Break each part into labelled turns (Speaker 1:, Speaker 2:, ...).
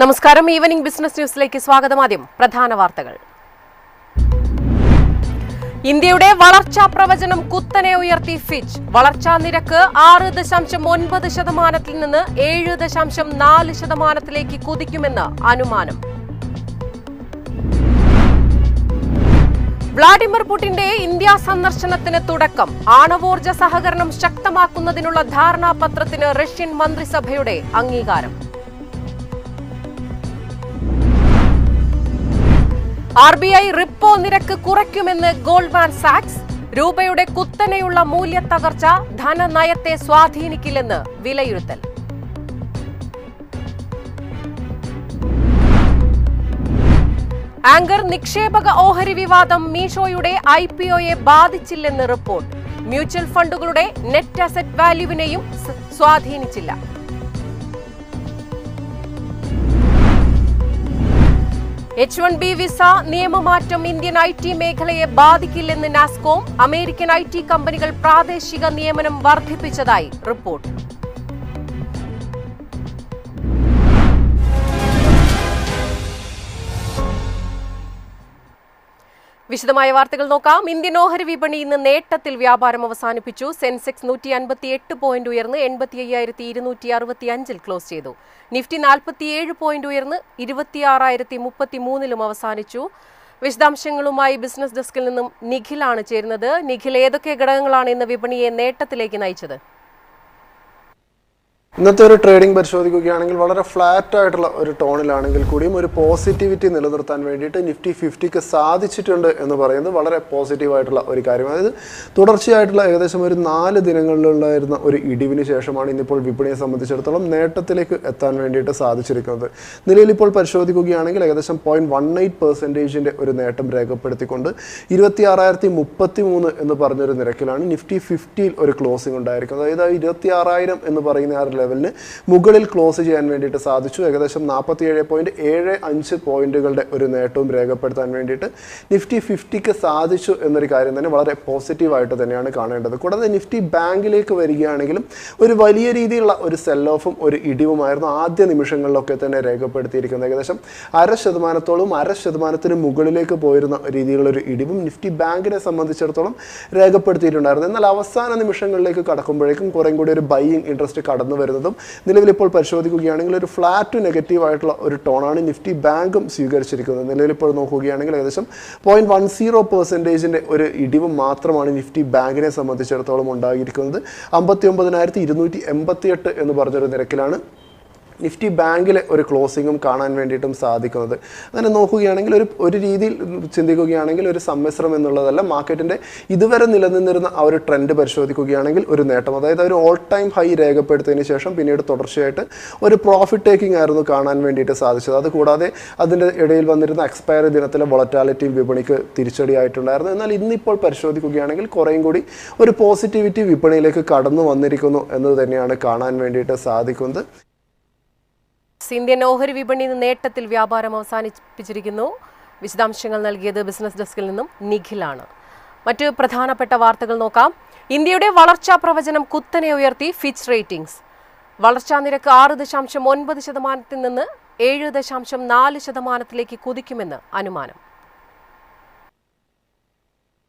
Speaker 1: നമസ്കാരം. Evening business ന്യൂസിലേക്ക് സ്വാഗതം. ആദ്യം പ്രധാന വാർത്തകൾ. ഇന്ത്യയുടെ വളർച്ചാ പ്രവചനം കുത്തനെ ഉയർത്തി ഫിച്ച് വളർച്ചാ നിരക്ക് ആറ് ദശാംശം ഒൻപത് ശതമാനത്തിൽ നിന്ന് ഏഴ് ദശാംശം നാല് ശതമാനത്തിലേക്ക് കുതിക്കുമെന്ന് അനുമാനം. വ്ളാഡിമിർ പുടിന്റെ ഇന്ത്യ സന്ദർശനത്തിന് തുടക്കം. ആണവോർജ സഹകരണം ശക്തമാക്കുന്നതിനുള്ള ധാരണാപത്രത്തിന് റഷ്യൻ മന്ത്രിസഭയുടെ അംഗീകാരം. ആർ ബി ഐ റിപ്പോ നിരക്ക് കുറയ്ക്കുമെന്ന് ഗോൾഡ്മാൻ സാക്സ്. രൂപയുടെ കുത്തനെയുള്ള മൂല്യ തകർച്ച ധനനയത്തെ സ്വാധീനിക്കില്ലെന്ന് വിലയിരുത്തൽ. ആങ്കർ നിക്ഷേപക ഓഹരി വിവാദം മീഷോയുടെ ഐ പി ഒയെ ബാധിച്ചില്ലെന്ന് റിപ്പോർട്ട്. മ്യൂച്വൽ ഫണ്ടുകളുടെ നെറ്റ് അസറ്റ് വാല്യൂവിനെയും സ്വാധീനിച്ചില്ല. എച്ച് വൺ ബി വിസ നിയമമാറ്റം ഇന്ത്യൻ ഐ ടി മേഖലയെ ബാധിക്കില്ലെന്ന് നാസ്കോം അമേരിക്കൻ ഐ ടി കമ്പനികൾ പ്രാദേശിക നിയമനം വർദ്ധിപ്പിച്ചതായി റിപ്പോർട്ട്. വിശദമായ വാർത്തകൾ നോക്കാം. ഇന്ത്യൻ ഓഹരി വിപണി ഇന്ന് നേട്ടത്തിൽ വ്യാപാരം അവസാനിപ്പിച്ചു. സെൻസെക്സ് നൂറ്റി അൻപത്തി എട്ട് പോയിന്റ് ഉയർന്ന് എൺപത്തി അയ്യായിരത്തി ഇരുന്നൂറ്റി അറുപത്തി അഞ്ചിൽ ക്ലോസ് ചെയ്തു. നിഫ്റ്റി നാൽപ്പത്തിയേഴ് പോയിന്റ് ഉയർന്ന് ഇരുപത്തിയാറായിരത്തി മുപ്പത്തി മൂന്നിലും അവസാനിച്ചു. വിശദാംശങ്ങളുമായി ബിസിനസ് ഡെസ്കിൽ നിന്നും നിഖിലാണ് ചേരുന്നത്. നിഖിൽ ഏതൊക്കെ ഘടകങ്ങളാണ് ഇന്ന് വിപണിയെ നേട്ടത്തിലേക്ക് നയിച്ചത്?
Speaker 2: ഇന്നത്തെ ഒരു ട്രേഡിംഗ് പരിശോധിക്കുകയാണെങ്കിൽ വളരെ ഫ്ലാറ്റ് ആയിട്ടുള്ള ഒരു ടോണിലാണെങ്കിൽ കൂടിയും ഒരു പോസിറ്റിവിറ്റി നിലനിർത്താൻ വേണ്ടിയിട്ട് നിഫ്റ്റി ഫിഫ്റ്റിക്ക് സാധിച്ചിട്ടുണ്ട് എന്ന് പറയുന്നത് വളരെ പോസിറ്റീവായിട്ടുള്ള ഒരു കാര്യം അതായത് തുടർച്ചയായിട്ടുള്ള ഏകദേശം ഒരു നാല് ദിനങ്ങളിലുണ്ടായിരുന്ന ഒരു ഇടിവിന് ശേഷമാണ് ഇന്നിപ്പോൾ വിപണിയെ സംബന്ധിച്ചിടത്തോളം നേട്ടത്തിലേക്ക് എത്താൻ വേണ്ടിയിട്ട് സാധിച്ചിരിക്കുന്നത്. നിലയിൽ ഇപ്പോൾ പരിശോധിക്കുകയാണെങ്കിൽ ഏകദേശം പോയിന്റ് വൺ എയ്റ്റ് പെർസെന്റേജിന്റെ ഒരു നേട്ടം രേഖപ്പെടുത്തിക്കൊണ്ട് ഇരുപത്തി ആറായിരത്തി മുപ്പത്തി മൂന്ന് എന്ന് പറഞ്ഞൊരു നിരക്കിലാണ് നിഫ്റ്റി ഫിഫ്റ്റിയിൽ ഒരു ക്ലോസിംഗ് ഉണ്ടായിരിക്കുന്നത്. അതായത് ഇരുപത്തി ആറായിരം എന്ന് പറയുന്ന ആ ലെവലിന് മുകളിൽ ക്ലോസ് ചെയ്യാൻ വേണ്ടിയിട്ട് സാധിച്ചു. ഏകദേശം നാൽപ്പത്തി ഏഴ് പോയിന്റ് ഏഴ് അഞ്ച് പോയിന്റുകളുടെ ഒരു നേട്ടവും രേഖപ്പെടുത്താൻ വേണ്ടിയിട്ട് നിഫ്റ്റി ഫിഫ്റ്റിക്ക് സാധിച്ചു എന്നൊരു കാര്യം തന്നെ വളരെ പോസിറ്റീവായിട്ട് തന്നെയാണ് കാണേണ്ടത്. കൂടാതെ നിഫ്റ്റി ബാങ്കിലേക്ക് വരികയാണെങ്കിലും ഒരു വലിയ രീതിയിലുള്ള ഒരു സെൽ ഓഫും ഒരു ഇടിവുമായിരുന്നു ആദ്യ നിമിഷങ്ങളിലൊക്കെ തന്നെ രേഖപ്പെടുത്തിയിരിക്കുന്നത്. ഏകദേശം അര ശതമാനത്തോളം അര ശതമാനത്തിന് മുകളിലേക്ക് പോയിരുന്ന രീതിയിലുള്ള ഒരു ഇടിവും നിഫ്റ്റി ബാങ്കിനെ സംബന്ധിച്ചിടത്തോളം രേഖപ്പെടുത്തിയിട്ടുണ്ടായിരുന്നു. എന്നാൽ അവസാന നിമിഷങ്ങളിലേക്ക് കടക്കുമ്പോഴേക്കും കുറേ കൂടി ഒരു ബൈയിങ് ഇൻട്രസ്റ്റ് കടന്നു വരുന്നതും നിലവിൽ ഇപ്പോൾ പരിശോധിക്കുകയാണെങ്കിൽ ഒരു ഫ്ലാറ്റ് നെഗറ്റീവ് ആയിട്ടുള്ള ഒരു ടോണാണ് നിഫ്റ്റി ബാങ്കും സ്വീകരിച്ചിരിക്കുന്നത്. നിലവിൽ ഇപ്പോൾ നോക്കുകയാണെങ്കിൽ ഏകദേശം പോയിന്റ് വൺ സീറോ പെർസെന്റേജിന്റെ ഒരു ഇടിവ് മാത്രമാണ് നിഫ്റ്റി ബാങ്കിനെ സംബന്ധിച്ചിടത്തോളം ഉണ്ടായിരിക്കുന്നത്. അമ്പത്തി ഒമ്പതിനായിരത്തി ഇരുന്നൂറ്റി എൺപത്തി എട്ട് എന്ന് പറഞ്ഞൊരു നിരക്കിലാണ് നിഫ്റ്റി ബാങ്കിൽ ഒരു ക്ലോസിങ്ങും കാണാൻ വേണ്ടിയിട്ടും സാധിക്കുന്നത്. അങ്ങനെ നോക്കുകയാണെങ്കിൽ ഒരു ഒരു രീതിയിൽ ചിന്തിക്കുകയാണെങ്കിൽ ഒരു സമ്മിശ്രം എന്നുള്ളതല്ല മാർക്കറ്റിന്റെ ഇതുവരെ നിലനിന്നിരുന്ന ആ ഒരു ട്രെൻഡ് പരിശോധിക്കുകയാണെങ്കിൽ ഒരു നേട്ടം. അതായത് ഒരു ഓൾ ടൈം ഹൈ രേഖപ്പെടുത്തിയതിന് ശേഷം പിന്നീട് തുടർച്ചയായിട്ട് ഒരു പ്രോഫിറ്റ് ടേക്കിംഗ് ആയിരുന്നു കാണാൻ വേണ്ടിയിട്ട് സാധിച്ചത്. അതുകൂടാതെ അതിന്റെ ഇടയിൽ വന്നിരുന്ന എക്സ്പയറി ദിനത്തിലെ വൊളറ്റാലിറ്റിയും വിപണിക്ക് തിരിച്ചടിയായിട്ടുണ്ടായിരുന്നു. എന്നാൽ ഇന്നിപ്പോൾ പരിശോധിക്കുകയാണെങ്കിൽ കുറേയും കൂടി ഒരു പോസിറ്റിവിറ്റി വിപണിയിലേക്ക് കടന്നു വന്നിരിക്കുന്നു എന്നത് തന്നെയാണ് കാണാൻ വേണ്ടിയിട്ട് സാധിക്കുന്നത്.
Speaker 1: ഇന്ത്യൻ ഓഹരി വിപണി നേട്ടത്തിൽ വ്യാപാരം അവസാനിപ്പിച്ചിരിക്കുന്നു. വിശദാംശങ്ങൾ നൽകിയത് ബിസിനസ് ഡെസ്കിൽ നിന്നും നിഖിലാണ്. മറ്റ് പ്രധാനപ്പെട്ട വാർത്തകൾ നോക്കാം. ഇന്ത്യയുടെ വളർച്ചാ പ്രവചനം കുത്തനെ ഉയർത്തി ഫിച്ച് റേറ്റിംഗ്സ് വളർച്ചാ നിരക്ക് ആറ് ദശാംശം ഒൻപത് ശതമാനത്തിൽ നിന്ന് ഏഴ് ദശാംശം നാല് ശതമാനത്തിലേക്ക് കുതിക്കുമെന്ന് അനുമാനം.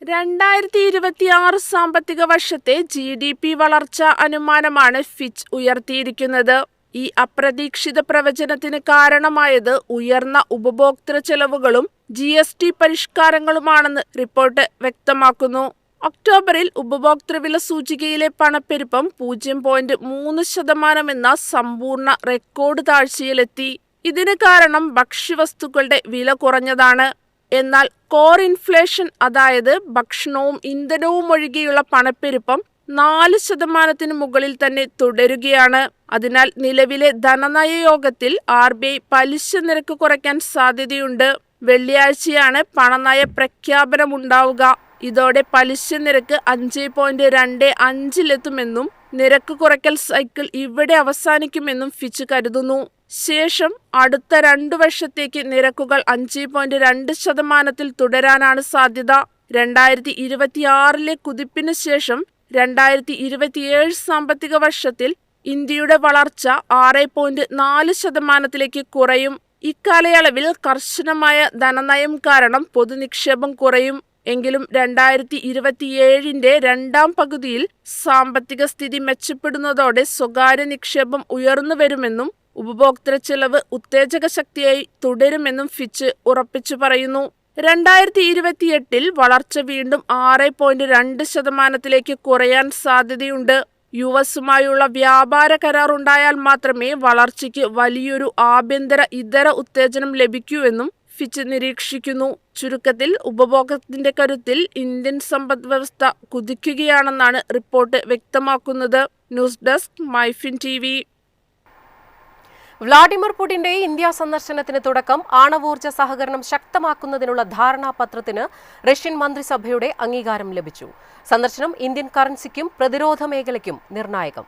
Speaker 3: രണ്ടായിരത്തി ഇരുപത്തിയാറ് സാമ്പത്തിക വർഷത്തെ ജി ഡി പി വളർച്ച അനുമാനമാണ് ഫിച്ച് ഉയർത്തിയിരിക്കുന്നത്. ഈ അപ്രതീക്ഷിത പ്രവചനത്തിന് കാരണമായത് ഉയർന്ന ഉപഭോക്തൃ ചെലവുകളും ജി എസ് ടി പരിഷ്കാരങ്ങളുമാണെന്ന് റിപ്പോർട്ട് വ്യക്തമാക്കുന്നു. ഒക്ടോബറിൽ ഉപഭോക്തൃ വില സൂചികയിലെ പണപ്പെരുപ്പം പൂജ്യം പോയിന്റ് മൂന്ന് ശതമാനം എന്ന സമ്പൂർണ റെക്കോർഡ് താഴ്ചയിലെത്തി. ഇതിന് കാരണം ഭക്ഷ്യവസ്തുക്കളുടെ വില കുറഞ്ഞതാണ്. എന്നാൽ കോർ ഇൻഫ്ലേഷൻ അതായത് ഭക്ഷണവും ഇന്ധനവും ഒഴികെയുള്ള പണപ്പെരുപ്പം നാല് ശതമാനത്തിന് മുകളിൽ തന്നെ തുടരുകയാണ്. അതിനാൽ നിലവിലെ ധനനയ യോഗത്തിൽ ആർ ബി ഐ പലിശ നിരക്ക് കുറയ്ക്കാൻ സാധ്യതയുണ്ട്. വെള്ളിയാഴ്ചയാണ് പണനയ പ്രഖ്യാപനമുണ്ടാവുക. ഇതോടെ പലിശ നിരക്ക് അഞ്ച് പോയിന്റ് രണ്ട് അഞ്ചിലെത്തുമെന്നും നിരക്ക് കുറയ്ക്കൽ സൈക്കിൾ ഇവിടെ അവസാനിക്കുമെന്നും ഫിച്ച് കരുതുന്നു. ശേഷം അടുത്ത രണ്ടു വർഷത്തേക്ക് നിരക്കുകൾ അഞ്ച് പോയിന്റ് രണ്ട് ശതമാനത്തിൽ തുടരാനാണ് സാധ്യത. രണ്ടായിരത്തി ഇരുപത്തിയാറിലെ കുതിപ്പിന് ശേഷം രണ്ടായിരത്തി ഇരുപത്തിയേഴ് സാമ്പത്തിക വർഷത്തിൽ ഇന്ത്യയുടെ വളർച്ച ആറ് പോയിന്റ് നാല് ശതമാനത്തിലേക്ക് കുറയും. ഇക്കാലയളവിൽ കർശനമായ ധനനയം കാരണം പൊതുനിക്ഷേപം കുറയും. എങ്കിലും രണ്ടായിരത്തി ഇരുപത്തിയേഴിന്റെ രണ്ടാം പകുതിയിൽ സാമ്പത്തിക സ്ഥിതി മെച്ചപ്പെടുന്നതോടെ സ്വകാര്യ നിക്ഷേപം ഉയർന്നു വരുമെന്നും ഉപഭോക്തൃ ചെലവ് ഉത്തേജക ശക്തിയായി തുടരുമെന്നും ഫിച്ച് ഉറപ്പിച്ചു പറയുന്നു. രണ്ടായിരത്തി ഇരുപത്തിയെട്ടിൽ വളർച്ച വീണ്ടും ആറ് പോയിന്റ് രണ്ട് ശതമാനത്തിലേക്ക് കുറയാൻ സാധ്യതയുണ്ട്. യു എസുമായുള്ള വ്യാപാര കരാർ ഉണ്ടായാൽ മാത്രമേ വളർച്ചയ്ക്ക് വലിയൊരു ആഭ്യന്തര ഇതര ഉത്തേജനം ലഭിക്കൂവെന്നും ഫിച്ച് നിരീക്ഷിക്കുന്നു. ചുരുക്കത്തിൽ ഉപഭോഗത്തിന്റെ കരുത്തിൽ ഇന്ത്യൻ സമ്പദ് വ്യവസ്ഥ കുതിക്കുകയാണെന്നാണ് റിപ്പോർട്ട് വ്യക്തമാക്കുന്നത്. News desk MyFin T
Speaker 1: Vladimir പുടിന്റെ India സന്ദർശനത്തിന് തുടക്കം ആണവോർജ സഹകരണം ശക്തമാക്കുന്നതിനുള്ള ധാരണാപത്രത്തിന് റഷ്യൻ മന്ത്രിസഭയുടെ അംഗീകാരം ലഭിച്ചു. സന്ദർശനം ഇന്ത്യൻ കറൻസിക്കും പ്രതിരോധ മേഖലയ്ക്കും നിർണായകം.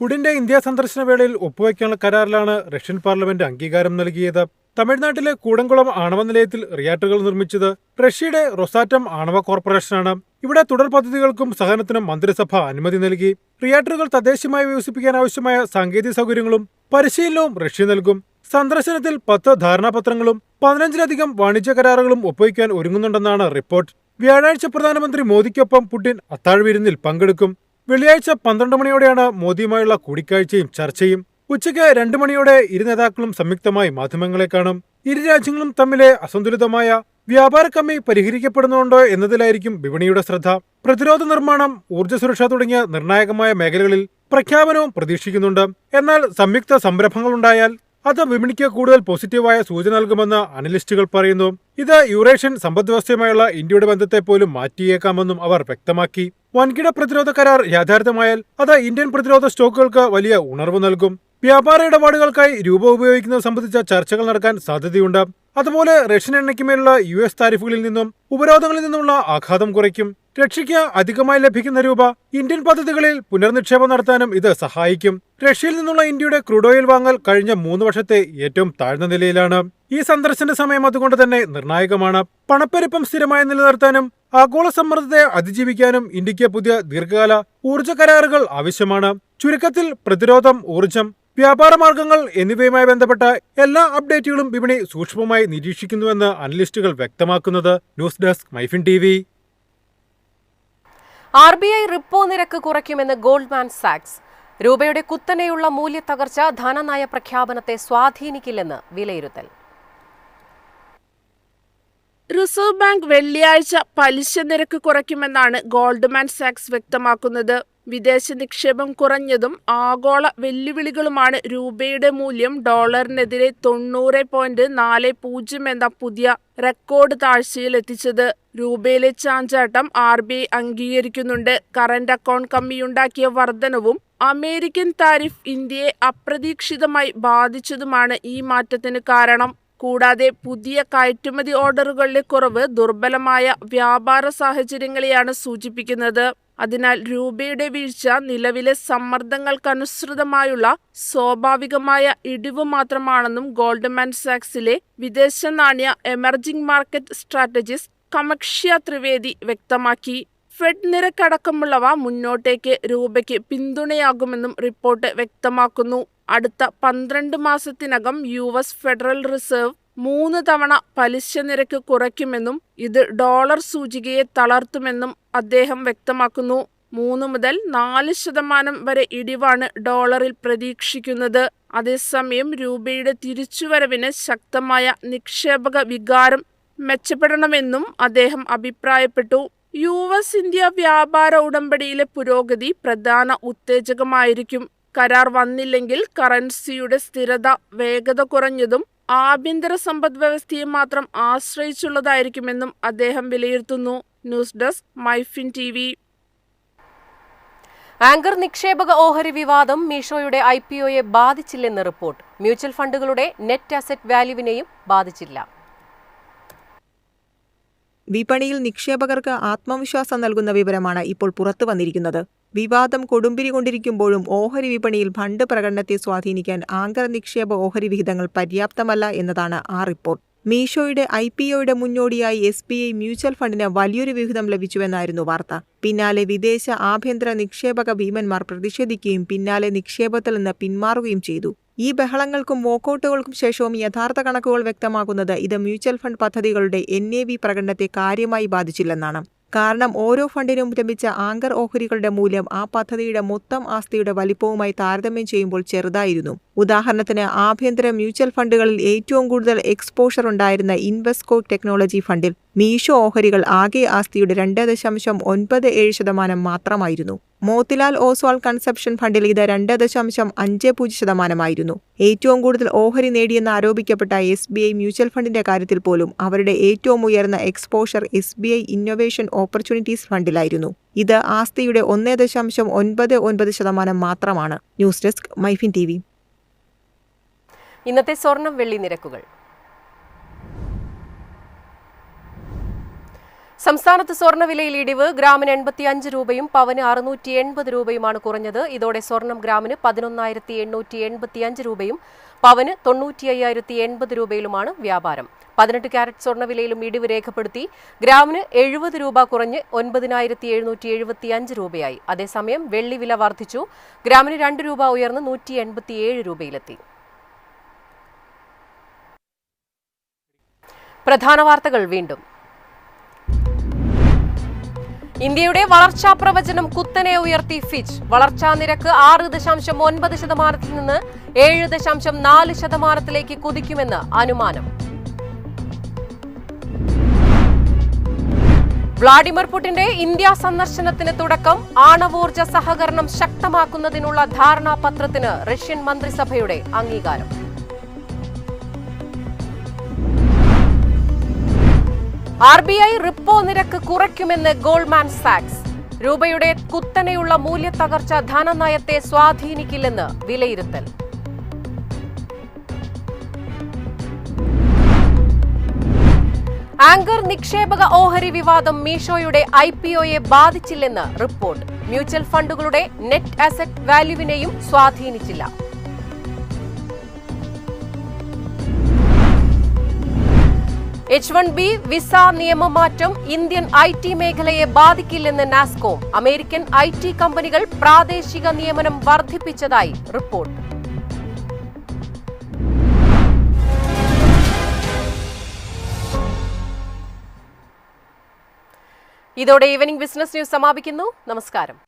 Speaker 4: പുടിന്റെ ഇന്ത്യ സന്ദർശന വേളയിൽ ഒപ്പുവയ്ക്കാനുള്ള കരാറിലാണ് റഷ്യൻ പാർലമെന്റ് അംഗീകാരം നൽകിയത്. തമിഴ്നാട്ടിലെ കൂടംകുളം ആണവ നിലയത്തിൽ റിയാക്ടറുകൾ നിർമ്മിച്ചത് റഷ്യയുടെ റൊസാറ്റം ആണവ കോർപ്പറേഷനാണ്. ഇവിടെ തുടർ പദ്ധതികൾക്കും സഹനത്തിനും മന്ത്രിസഭ അനുമതി നൽകി. റിയാക്ടറുകൾ തദ്ദേശീയമായി വികസിപ്പിക്കാൻ ആവശ്യമായ സാങ്കേതിക സൗകര്യങ്ങളും പരിശീലനവും റഷ്യ നൽകും. സന്ദർശനത്തിൽ പത്ത് ധാരണാപത്രങ്ങളും പതിനഞ്ചിലധികം വാണിജ്യ കരാറുകളും ഒപ്പുവയ്ക്കാൻ ഒരുങ്ങുന്നുണ്ടെന്നാണ് റിപ്പോർട്ട്. വ്യാഴാഴ്ച പ്രധാനമന്ത്രി മോദിക്കൊപ്പം പുടിൻ അത്താഴവിരുന്നിൽ പങ്കെടുക്കും. വെള്ളിയാഴ്ച പന്ത്രണ്ട് മണിയോടെയാണ് മോദിയുമായുള്ള കൂടിക്കാഴ്ചയും ചർച്ചയും. ഉച്ചയ്ക്ക് രണ്ടു മണിയോടെ ഇരു നേതാക്കളും സംയുക്തമായി മാധ്യമങ്ങളെ കാണും. ഇരു രാജ്യങ്ങളും തമ്മിലെ അസന്തുലിതമായ വ്യാപാര കമ്മി പരിഹരിക്കപ്പെടുന്നുണ്ടോ എന്നതിലായിരിക്കും വിപണിയുടെ ശ്രദ്ധ. പ്രതിരോധ നിർമ്മാണം ഊർജ സുരക്ഷ തുടങ്ങിയ നിർണായകമായ മേഖലകളിൽ പ്രഖ്യാപനവും പ്രതീക്ഷിക്കുന്നുണ്ട്. എന്നാൽ സംയുക്ത സംരംഭങ്ങളുണ്ടായാൽ അത് വിപണിക്ക് കൂടുതൽ പോസിറ്റീവായ സൂചന നൽകുമെന്ന് അനലിസ്റ്റുകൾ പറയുന്നു. ഇത് യൂറേഷ്യൻ സമ്പദ്വ്യവസ്ഥയുമായുള്ള ഇന്ത്യയുടെ ബന്ധത്തെ പോലും മാറ്റിയേക്കാമെന്നും അവർ വ്യക്തമാക്കി. വൻകിട പ്രതിരോധ കരാർ യാഥാർത്ഥ്യമായാൽ അത് ഇന്ത്യൻ പ്രതിരോധ സ്റ്റോക്കുകൾക്ക് വലിയ ഉണർവ് നൽകും. വ്യാപാര ഇടപാടുകൾക്കായി രൂപ ഉപയോഗിക്കുന്നത് സംബന്ധിച്ച ചർച്ചകൾ നടക്കാൻ സാധ്യതയുണ്ട്. അതുപോലെ റഷ്യൻ എണ്ണയ്ക്കുമേലുള്ള യു എസ് താരിഫുകളിൽ നിന്നും ഉപരോധങ്ങളിൽ നിന്നുമുള്ള ആഘാതം കുറയ്ക്കും. രക്ഷയ്ക്ക് അധികമായി ലഭിക്കുന്ന രൂപ ഇന്ത്യൻ പദ്ധതികളിൽ പുനർനിക്ഷേപം നടത്താനും ഇത് സഹായിക്കും. റഷ്യയിൽ നിന്നുള്ള ഇന്ത്യയുടെ ക്രൂഡ് ഓയിൽ വാങ്ങൽ കഴിഞ്ഞ മൂന്ന് വർഷത്തെ ഏറ്റവും താഴ്ന്ന നിലയിലാണ്. ഈ സന്ദർശന സമയം അതുകൊണ്ട് തന്നെ നിർണായകമാണ്. പണപ്പെരുപ്പം സ്ഥിരമായി നിലനിർത്താനും ആഗോള സമ്മർദ്ദത്തെ അതിജീവിക്കാനും ഇന്ത്യയ്ക്ക് പുതിയ ദീർഘകാല ഊർജ കരാറുകൾ ആവശ്യമാണ്. ചുരുക്കത്തിൽ പ്രതിരോധം ഊർജം വ്യാപാര മാർഗങ്ങൾ എന്നിവയുമായി ബന്ധപ്പെട്ട എല്ലാ അപ്ഡേറ്റുകളും വിപണി സൂക്ഷ്മമായി നിരീക്ഷിക്കുന്നുവെന്ന് അനലിസ്റ്റുകൾ വ്യക്തമാക്കുന്നത് news desk MyFin T V.
Speaker 1: R B I repo നിരക്ക് കുറയ്ക്കുമെന്ന് ഗോൾഡ്മാൻ സാക്സ്. രൂപയുടെ കുത്തനെയുള്ള മൂല്യത്തകർച്ച ധനനയ പ്രഖ്യാപനത്തെ സ്വാധീനിക്കില്ലെന്ന് വിലയിരുത്തൽ.
Speaker 3: റിസർവ് ബാങ്ക് വെള്ളിയാഴ്ച പലിശ നിരക്ക് കുറയ്ക്കുമെന്നാണ് ഗോൾഡ്മാൻ സാക്സ് വ്യക്തമാക്കുന്നത്. വിദേശ നിക്ഷേപം കുറഞ്ഞതും ആഗോള വെല്ലുവിളികളുമാണ് രൂപയുടെ മൂല്യം ഡോളറിനെതിരെ തൊണ്ണൂറ് പോയിന്റ് നാല് പൂജ്യം എന്ന പുതിയ റെക്കോർഡ് താഴ്ചയിൽ എത്തിച്ചത് രൂപയിലെ ചാഞ്ചാട്ടം ആർ ബി ഐ അംഗീകരിക്കുന്നുണ്ട്. കറന്റ് അക്കൗണ്ട് കമ്മിയുണ്ടാക്കിയ വർധനവും അമേരിക്കൻ താരിഫ് ഇന്ത്യയെ അപ്രതീക്ഷിതമായി ബാധിച്ചതുമാണ് ഈ മാറ്റത്തിന് കാരണം. കൂടാതെ പുതിയ കയറ്റുമതി ഓർഡറുകളിലെ കുറവ് ദുർബലമായ വ്യാപാര സാഹചര്യങ്ങളെയാണ് സൂചിപ്പിക്കുന്നത്. അതിനാൽ രൂപയുടെ വീഴ്ച നിലവിലെ സമ്മർദ്ദങ്ങൾക്കനുസൃതമായുള്ള സ്വാഭാവികമായ ഇടിവ് മാത്രമാണെന്നും ഗോൾഡ്മാൻ സാക്സിലെ വിദേശ നാണ്യ emerging market strategist Kamakshya Trivedi വ്യക്തമാക്കി. ഫെഡ് നിരക്കടക്കമുള്ളവ മുന്നോട്ടേക്ക് രൂപയ്ക്ക് പിന്തുണയാകുമെന്നും റിപ്പോർട്ട് വ്യക്തമാക്കുന്നു. അടുത്ത പന്ത്രണ്ട് മാസത്തിനകം യു എസ് ഫെഡറൽ റിസർവ് മൂന്ന് തവണ പലിശ നിരക്ക് കുറയ്ക്കുമെന്നും ഇത് ഡോളർ സൂചികയെ തളർത്തുമെന്നും അദ്ദേഹം വ്യക്തമാക്കുന്നു. മൂന്ന് മുതൽ നാല് ശതമാനം വരെ ഇടിവാണ് ഡോളറിൽ പ്രതീക്ഷിക്കുന്നത്. അതേസമയം രൂപയുടെ തിരിച്ചുവരവിന് ശക്തമായ നിക്ഷേപക വികാരം മെച്ചപ്പെടണമെന്നും അദ്ദേഹം അഭിപ്രായപ്പെട്ടു. യു എസ് ഇന്ത്യ വ്യാപാര ഉടമ്പടിയിലെ പുരോഗതി പ്രധാന ഉത്തേജകമായിരിക്കും. കരാർ വന്നില്ലെങ്കിൽ കറൻസിയുടെ സ്ഥിരത വേഗത കുറഞ്ഞതും ആഭ്യന്തര സമ്പദ് വ്യവസ്ഥയെ മാത്രം ആശ്രയിച്ചുള്ളതായിരിക്കുമെന്നും അദ്ദേഹം വിലയിരുത്തുന്നു. News desk MyFin T V
Speaker 1: anchor നിക്ഷേപക ഓഹരി വിവാദം മീഷോയുടെ ഐ പി ഒയെ ബാധിച്ചില്ലെന്ന് റിപ്പോർട്ട്. മ്യൂച്വൽ ഫണ്ടുകളുടെ നെറ്റ് അസറ്റ് വാല്യുവിനെയും ബാധിച്ചില്ല.
Speaker 5: വിപണിയിൽ നിക്ഷേപകർക്ക് ആത്മവിശ്വാസം നൽകുന്ന വിവരമാണ് ഇപ്പോൾ പുറത്തു വന്നിരിക്കുന്നത്. വിവാദം കൊടുമ്പിരി കൊണ്ടിരിക്കുമ്പോഴും ഓഹരി വിപണിയിൽ ഫണ്ട് പ്രകടനത്തെ സ്വാധീനിക്കാൻ ആങ്കർ നിക്ഷേപ ഓഹരി വിഹിതങ്ങൾ പര്യാപ്തമല്ല എന്നതാണ് ആ റിപ്പോർട്ട്. മീഷോയുടെ ഐ പി ഒയുടെ മുന്നോടിയായി എസ് ബി ഐ മ്യൂച്വൽ ഫണ്ടിന് വലിയൊരു വിഹിതം ലഭിച്ചുവെന്നായിരുന്നു വാർത്ത. പിന്നാലെ വിദേശ ആഭ്യന്തര നിക്ഷേപക ഭീമന്മാർ പ്രതിഷേധിക്കുകയും പിന്നാലെ നിക്ഷേപത്തിൽ നിന്ന് പിന്മാറുകയും ചെയ്തു. ഈ ബഹളങ്ങൾക്കും വോക്കൌട്ടുകൾക്കും ശേഷവും യഥാർത്ഥ കണക്കുകൾ വ്യക്തമാക്കുന്നത് ഇത് മ്യൂച്വൽ ഫണ്ട് പദ്ധതികളുടെ എൻ എ വി പ്രകടനത്തെ കാര്യമായി ബാധിച്ചില്ലെന്നാണ്. കാരണം ഓരോ ഫണ്ടിനും ലഭിച്ച ആങ്കർ ഓഹരികളുടെ മൂല്യം ആ പദ്ധതിയുടെ മൊത്തം ആസ്തിയുടെ വലിപ്പവുമായി താരതമ്യം ചെയ്യുമ്പോൾ ചെറുതായിരുന്നു. ഉദാഹരണത്തിന് ആഭ്യന്തര മ്യൂച്വൽ ഫണ്ടുകളിൽ ഏറ്റവും കൂടുതൽ എക്സ്പോഷർ ഉണ്ടായിരുന്ന ഇൻവെസ്കോ ടെക്നോളജി ഫണ്ടിൽ മീഷോ ഓഹരികൾ ആകെ ആസ്തിയുടെ രണ്ട് ദശാംശം ഒൻപത് ഏഴ് ശതമാനം മാത്രമായിരുന്നു. മോത്തിലാൽ ഓസ്വാൾ കൺസെപ്ഷൻ ഫണ്ടിൽ ഇത് രണ്ട് ദശാംശം അഞ്ച് പൂജ്യം ശതമാനമായിരുന്നു. ഏറ്റവും കൂടുതൽ ഓഹരി നേടിയെന്ന് ആരോപിക്കപ്പെട്ട എസ് ബി ഐ മ്യൂച്വൽ ഫണ്ടിന്റെ കാര്യത്തിൽ പോലും അവരുടെ ഏറ്റവും ഉയർന്ന exposure S B I innovation opportunities ഫണ്ടിലായിരുന്നു. ഇത് ആസ്തിയുടെ ഒന്ന് ദശാംശം ഒൻപത് ഒൻപത് ശതമാനം മാത്രമാണ്. ന്യൂസ് ഡെസ്ക് മൈഫിൻ ടി
Speaker 1: ഇന്നത്തെ സ്വർണം വെള്ളി നിരക്കുകൾ. സംസ്ഥാനത്ത് സ്വർണവിലയിൽ ഇടിവ്. ഗ്രാമിന് എൺപത്തി അഞ്ച് രൂപയും പവന് അറുന്നൂറ്റി എൺപത് രൂപയുമാണ് കുറഞ്ഞത്. ഇതോടെ സ്വർണം ഗ്രാമിന് പതിനൊന്നായിരത്തി എണ്ണൂറ്റി എൺപത്തി അഞ്ച് രൂപയും പവന് തൊണ്ണൂറ്റി അയ്യായിരത്തി എൺപത് രൂപയിലുമാണ് വ്യാപാരം. പതിനെട്ട് ക്യാരറ്റ് സ്വർണവിലയിലും ഇടിവ് രേഖപ്പെടുത്തി. ഗ്രാമിന് എഴുപത് രൂപ കുറഞ്ഞ് ഒൻപതിനായിരത്തി എഴുന്നൂറ്റി എഴുപത്തി അഞ്ച് രൂപയായി. അതേസമയം വെള്ളി വില വർദ്ധിച്ചു. ഗ്രാമിന് രണ്ട് രൂപ ഉയർന്ന് നൂറ്റി എൺപത്തിയേഴ് രൂപയിലെത്തി. പ്രധാന വാർത്തകൾ വീണ്ടും. ഇന്ത്യയുടെ വളർച്ചാ പ്രവചനം കുത്തനെ ഉയർത്തി ഫിച്ച് വളർച്ചാ നിരക്ക് ആറ് ദശാംശം ഒൻപത് ശതമാനത്തിൽ നിന്ന് ഏഴ് ദശാംശം നാല് ശതമാനത്തിലേക്ക് കുതിക്കുമെന്ന് അനുമാനം. വ്ളാഡിമിർ പുടിന്റെ ഇന്ത്യ സന്ദർശനത്തിന് തുടക്കം. ആണവോർജ സഹകരണം ശക്തമാക്കുന്നതിനുള്ള ധാരണാപത്രത്തിന് റഷ്യൻ മന്ത്രിസഭയുടെ അംഗീകാരം. ആർ ബി ഐ റിപ്പോ നിരക്ക് കുറയ്ക്കുമെന്ന് ഗോൾഡ്മാൻ സാക്സ്. രൂപയുടെ കുത്തനെയുള്ള മൂല്യത്തകർച്ച ധനനയത്തെ സ്വാധീനിക്കില്ലെന്ന് വിലയിരുത്തൽ. ആങ്കർ നിക്ഷേപക ഓഹരി വിവാദം മീഷോയുടെ ഐ പി ഒയെ ബാധിച്ചില്ലെന്ന് റിപ്പോർട്ട്. മ്യൂച്വൽ ഫണ്ടുകളുടെ നെറ്റ് അസറ്റ് വാല്യുവിനെയും സ്വാധീനിച്ചില്ല. എച്ച് വൺ ബി വിസ നിയമമാറ്റം ഇന്ത്യൻ ഐ ടി മേഖലയെ ബാധിക്കില്ലെന്ന് നാസ്കോ. അമേരിക്കൻ ഐ ടി കമ്പനികൾ പ്രാദേശിക നിയമനം വർദ്ധിപ്പിച്ചതായി റിപ്പോർട്ട്. ഇതോടെ ഈവനിംഗ് ബിസിനസ് ന്യൂസ് സമാപിക്കുന്നു. നമസ്കാരം.